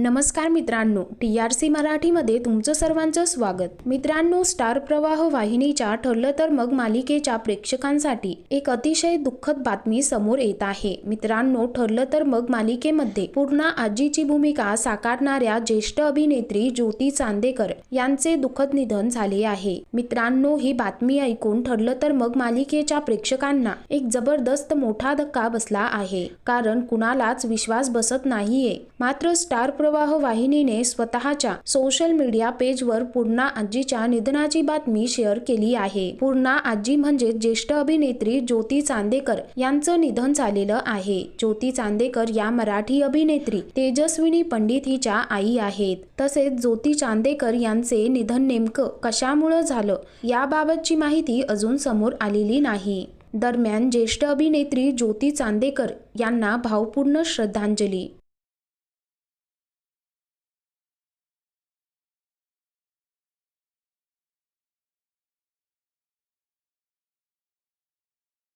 नमस्कार मित्रांनो T R C मराठीमध्ये तुमचं सर्वांचं स्वागत. मित्रांनो स्टार प्रवाह वाहिनीच्या ठरलं तर मग मालिकेच्या प्रेक्षकांसाठी एक अतिशय दुःखद बातमी समोर येत आहे. मित्रांनो ठरलं तर मग मालिकेमध्ये पूर्ण आजीची भूमिका साकारणाऱ्या ज्येष्ठ अभिनेत्री ज्योती चांदेकर यांचे दुःखद निधन झाले आहे. मित्रांनो ही बातमी ऐकून ठरलं तर मग मालिकेच्या प्रेक्षकांना एक जबरदस्त मोठा धक्का बसला आहे. कारण कुणालाच विश्वास बसत नाहीये. मात्र स्टार प्रवाह वाहिनीने स्वतःच्या सोशल मीडिया पेजवर पूर्णा आजीच्या निधनाची बातमी शेअर केली आहे. पूर्णा आजी म्हणजे ज्येष्ठ अभिनेत्री ज्योती चांदेकर यांचं निधन झालेलं आहे. ज्योती चांदेकर या मराठी अभिनेत्री तेजस्विनी पंडित हिच्या आई आहेत. तसेच ज्योती चांदेकर यांचे निधन नेमकं कशामुळं झालं याबाबतची माहिती अजून समोर आलेली नाही. दरम्यान ज्येष्ठ अभिनेत्री ज्योती चांदेकर यांना भावपूर्ण श्रद्धांजली.